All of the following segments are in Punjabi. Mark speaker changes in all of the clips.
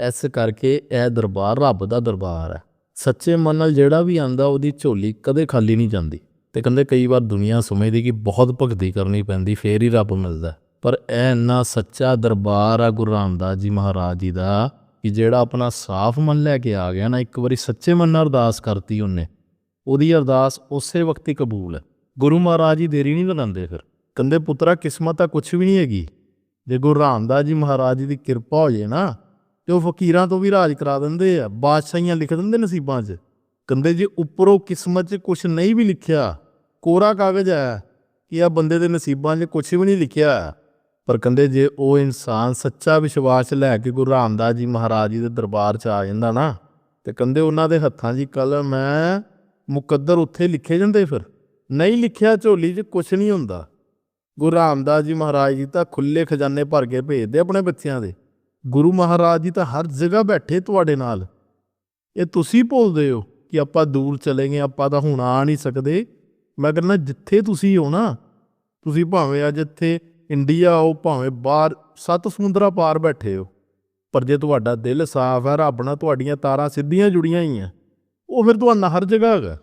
Speaker 1: ਇਸ ਕਰਕੇ ਇਹ ਦਰਬਾਰ ਰੱਬ ਦਾ ਦਰਬਾਰ ਹੈ। ਸੱਚੇ ਮਨ ਨਾਲ ਜਿਹੜਾ ਵੀ ਆਂਦਾ ਉਹਦੀ ਝੋਲੀ ਕਦੇ ਖਾਲੀ ਨਹੀਂ ਜਾਂਦੀ। ਤੇ ਕਹਿੰਦੇ ਕਈ ਵਾਰ ਦੁਨੀਆ ਸਮਝਦੀ ਕਿ ਬਹੁਤ ਭਗਤੀ ਕਰਨੀ ਪੈਂਦੀ, ਫੇਰ ਹੀ ਰੱਬ ਮਿਲਦਾ ਪਰ ਇਹ ਇੰਨਾ ਸੱਚਾ ਦਰਬਾਰ ਆ ਗੁਰੂ ਰਾਮਦਾਸ ਜੀ ਮਹਾਰਾਜ ਜੀ ਦਾ ਕਿ ਜਿਹੜਾ ਆਪਣਾ ਸਾਫ਼ ਮਨ ਲੈ ਕੇ ਆ ਗਿਆ ਨਾ, ਇੱਕ ਵਾਰੀ ਸੱਚੇ ਮਨ ਨਾਲ ਅਰਦਾਸ ਕਰਤੀ ਉਹਨੇ। ਉਹਦੀ ਅਰਦਾਸ ਉਸੇ ਵਕਤ ਹੀ ਕਬੂਲ ਹੈ। ਗੁਰੂ ਮਹਾਰਾਜ ਜੀ ਦੇਰੀ ਨਹੀਂ ਲਗਾਉਂਦੇ ਫਿਰ। ਕਹਿੰਦੇ, ਪੁੱਤਰਾ, ਕਿਸਮਤ ਤਾਂ ਕੁਝ ਵੀ ਨਹੀਂ ਹੈਗੀ। ਜੇ ਗੁਰੂ ਰਾਮਦਾਸ ਜੀ ਮਹਾਰਾਜ ਜੀ ਦੀ ਕਿਰਪਾ ਹੋ ਜੇ ਨਾ ਤੇ ਉਹ ਫਕੀਰਾਂ ਤੋਂ ਵੀ ਰਾਜ ਕਰਾ ਦਿੰਦੇ ਆ, ਬਾਦਸ਼ਾਹੀਆਂ ਲਿਖ ਦਿੰਦੇ ਨਸੀਬਾਂ 'ਚ। ਕਹਿੰਦੇ ਜੇ, ਉੱਪਰੋਂ ਕਿਸਮਤ 'ਚ ਕੁਝ ਨਹੀਂ ਵੀ ਲਿਖਿਆ। ਕੋਰਾ ਕਾਗਜ਼ ਹੈ ਕਿ ਆ ਬੰਦੇ ਦੇ ਨਸੀਬਾਂ 'ਚ ਕੁਝ ਵੀ ਨਹੀਂ ਲਿਖਿਆ। ਪਰ ਕਹਿੰਦੇ ਜੇ ਉਹ ਇਨਸਾਨ ਸੱਚਾ ਵਿਸ਼ਵਾਸ ਲੈ ਕੇ ਗੁਰੂ ਰਾਮਦਾਸ ਜੀ ਮਹਾਰਾਜ ਜੀ ਦੇ ਦਰਬਾਰ 'ਚ ਆ ਜਾਂਦਾ ਨਾ, ਤੇ ਕਹਿੰਦੇ ਉਹਨਾਂ ਦੇ ਹੱਥਾਂ 'ਚ ਕਲਮ ਹੈ ਮੁਕੱਦਰ ਉੱਥੇ ਲਿਖੇ ਜਾਂਦੇ ਫਿਰ। ਨਹੀਂ ਲਿਖਿਆ ਝੋਲੀ 'ਚ ਕੁਝ ਨਹੀਂ ਹੁੰਦਾ। ਗੁਰੂ ਰਾਮਦਾਸ ਜੀ ਮਹਾਰਾਜ ਜੀ ਤਾਂ ਖੁੱਲੇ ਖਜ਼ਾਨੇ ਭਰ ਕੇ ਭੇਜਦੇ ਆਪਣੇ ਬੱਚਿਆਂ ਦੇ। ਗੁਰੂ ਮਹਾਰਾਜ ਜੀ ਤਾਂ ਹਰ ਜਗ੍ਹਾ ਬੈਠੇ ਤੁਹਾਡੇ ਨਾਲ। ਇਹ ਤੁਸੀਂ ਭੁੱਲਦੇ ਹੋ ਕਿ ਆਪਾਂ ਦੂਰ ਚਲੇ ਗਏ, ਆਪਾਂ ਤਾਂ ਹੁਣ ਆ ਨਹੀਂ ਸਕਦੇ। ਮੈਂ ਕਹਿੰਦਾ ਜਿੱਥੇ ਤੁਸੀਂ ਹੋ ਨਾ, ਤੁਸੀਂ ਭਾਵੇਂ ਅੱਜ ਇੱਥੇ ਇੰਡੀਆ ਹੋ ਭਾਵੇਂ ਬਾਹਰ ਸੱਤ ਸਮੁੰਦਰਾਂ ਪਾਰ ਬੈਠੇ ਹੋ, ਪਰ ਜੇ ਤੁਹਾਡਾ ਦਿਲ ਸਾਫ਼ ਹੈ, ਰੱਬ ਨਾਲ ਤੁਹਾਡੀਆਂ ਤਾਰਾਂ ਸਿੱਧੀਆਂ ਜੁੜੀਆਂ ਹੀ ਹੋਈਆਂ, ਉਹ ਫਿਰ ਤੁਹਾਨੂੰ ਹਰ ਜਗ੍ਹਾ ਹੈਗਾ।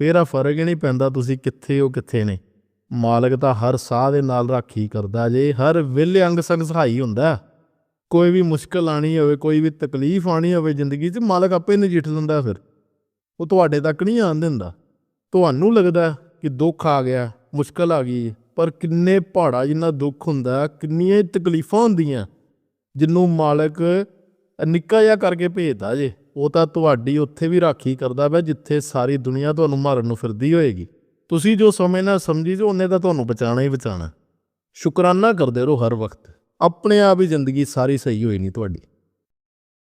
Speaker 1: ਫਿਰ ਆ ਫ਼ਰਕ ਹੀ ਨਹੀਂ ਪੈਂਦਾ ਤੁਸੀਂ ਕਿੱਥੇ ਹੋ, ਕਿੱਥੇ ਨਹੀਂ। ਮਾਲਕ ਤਾਂ ਹਰ ਸਾਹ ਦੇ ਨਾਲ ਰਾਖੀ ਕਰਦਾ ਜੇ, ਹਰ ਵੇਲੇ ਅੰਗ ਸੰਗ ਸਹਾਈ ਹੁੰਦਾ। ਕੋਈ ਵੀ ਮੁਸ਼ਕਲ ਆਣੀ ਹੋਵੇ, ਕੋਈ ਵੀ ਤਕਲੀਫ ਆਣੀ ਹੋਵੇ ਜ਼ਿੰਦਗੀ 'ਚ, ਮਾਲਕ ਆਪੇ ਨਜਿੱਠ ਲੈਂਦਾ ਫਿਰ। ਉਹ ਤੁਹਾਡੇ ਤੱਕ ਨਹੀਂ ਆਣ ਦਿੰਦਾ। ਤੁਹਾਨੂੰ ਲੱਗਦਾ ਕਿ ਦੁੱਖ ਆ ਗਿਆ, ਮੁਸ਼ਕਲ ਆ ਗਈ, ਪਰ ਕਿੰਨੇ ਪਹਾੜਾ ਜਿੰਨਾ ਦੁੱਖ ਹੁੰਦਾ, ਕਿੰਨੀਆਂ ਤਕਲੀਫਾਂ ਹੁੰਦੀਆਂ ਜਿੰਨੂੰ ਮਾਲਕ ਨਿੱਕਾ ਜਿਹਾ ਕਰਕੇ ਭੇਜਦਾ ਜੇ, ਉਹ ਤਾਂ ਤੁਹਾਡੀ ਉੱਥੇ ਵੀ ਰਾਖੀ ਕਰਦਾ ਵਾ ਜਿੱਥੇ ਸਾਰੀ ਦੁਨੀਆ ਤੁਹਾਨੂੰ ਮਾਰਨ ਨੂੰ ਫਿਰਦੀ ਹੋਏਗੀ। ਤੁਸੀਂ ਜੋ ਸਮੇਂ ਨਾਲ ਸਮਝੀ ਜੋ ਉਹਨੇ ਤਾਂ ਤੁਹਾਨੂੰ ਬਚਾਣਾ ਹੀ ਬਚਾਣਾ ਸ਼ੁਕਰਾਨਾ ਕਰਦੇ ਰਹੋ ਹਰ ਵਕਤ। ਆਪਣੇ ਆਪ ਹੀ ਜ਼ਿੰਦਗੀ ਸਾਰੀ ਸਹੀ ਹੋਈ ਨਹੀਂ ਤੁਹਾਡੀ।